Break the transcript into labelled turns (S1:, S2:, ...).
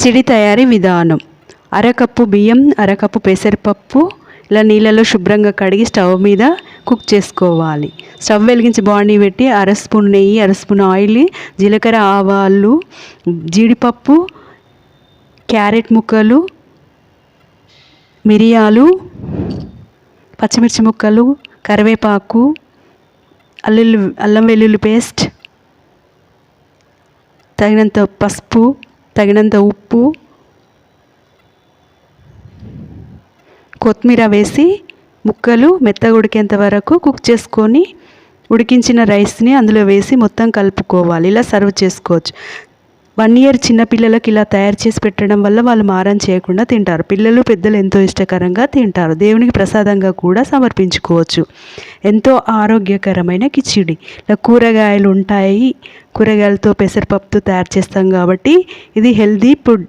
S1: కిచిడి తయారీ విధానం. అరకప్పు బియ్యం అరకప్పు పెసరపప్పు ఇలా నీళ్ళలో శుభ్రంగా కడిగి స్టవ్ మీద కుక్ చేసుకోవాలి. స్టవ్ వెలిగించి బాండి పెట్టి అర స్పూన్ నెయ్యి అర స్పూన్ ఆయిల్ జీలకర్ర ఆవాలు జీడిపప్పు క్యారెట్ ముక్కలు మిరియాలు పచ్చిమిర్చి ముక్కలు కరివేపాకు అల్లుల్లి అల్లం వెల్లుల్లి పేస్ట్ తగినంత పసుపు తగినంత ఉప్పు కొత్తిమీర వేసి ముక్కలు మెత్తగా ఉడికేంత వరకు కుక్ చేసుకొని ఉడికించిన రైస్ని అందులో వేసి మొత్తం కలుపుకోవాలి. ఇలా సర్వ్ చేసుకోవచ్చు. వన్ ఇయర్ చిన్న పిల్లలకి ఇలా తయారు చేసి పెట్టడం వల్ల వాళ్ళు మారం చేయకుండా తింటారు. పిల్లలు పెద్దలు ఎంతో ఇష్టకరంగా తింటారు. దేవునికి ప్రసాదంగా కూడా సమర్పించుకోవచ్చు. ఎంతో ఆరోగ్యకరమైన కిచిడి. ఇలా కూరగాయలు ఉంటాయి. కూరగాయలతో పెసరపప్పుతో తయారు చేస్తాం కాబట్టి ఇది హెల్దీ ఫుడ్.